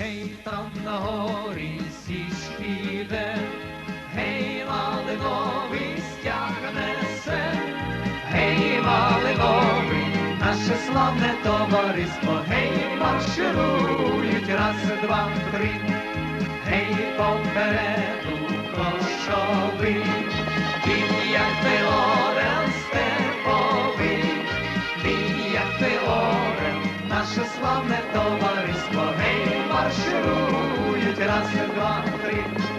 Гей, там на горі січ піде, гей, малиновий стяг несе, гей, малиновий, наше славне товариство, гей, марширують, раз, два, три, гей, попереду кошовий, він як ти орел степовий, він як ти орел, наше славне товариство, гей, марширують, раз, два, три, засвистали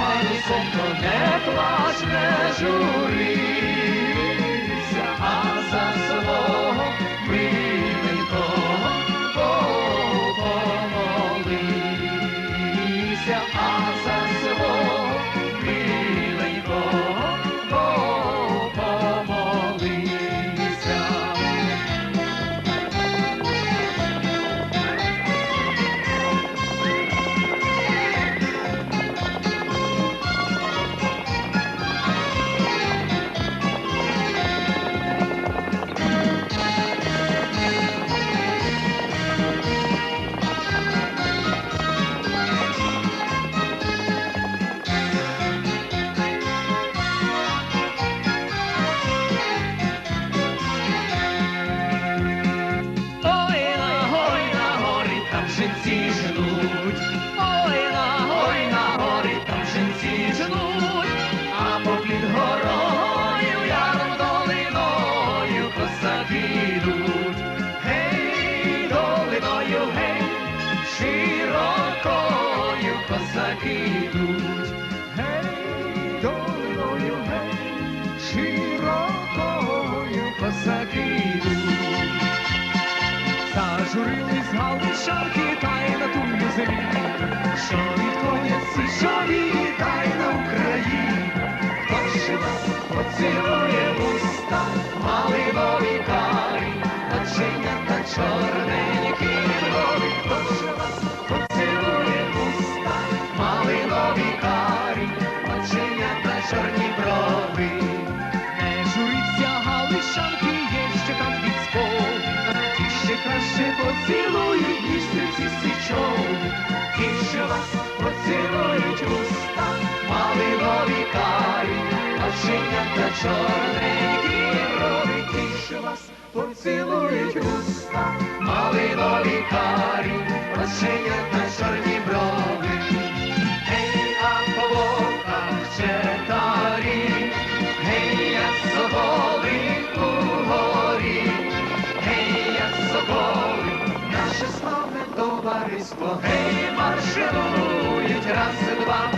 Марусь, Марусенько, не плач, не журися, а за свого миленького помолися, жінці жнуть. Ой, на ой на горі, там жінці жнуть. А попід горою, яром долиною косаки йдуть. Гей, долиною, гей, широкою косаки йдуть. Що вітай на Україні. Ще вас поцілує в уста, малинові карі, очення та чорненькі. Хто ще вас поцілує в уста, малинові карі, очення та чорні брови. Не журіться, галичанки, є ще там військові, ті ще краще поцілують, ніж стрільці січові, та чорненькі брови, ті, що вас поцілують уста, малинові карі, очення та чорні брови. Гей, а по боках четарі, гей, як соболи у горі, гей, як соболи, наше славне товариство, гей, марширують, раз, два,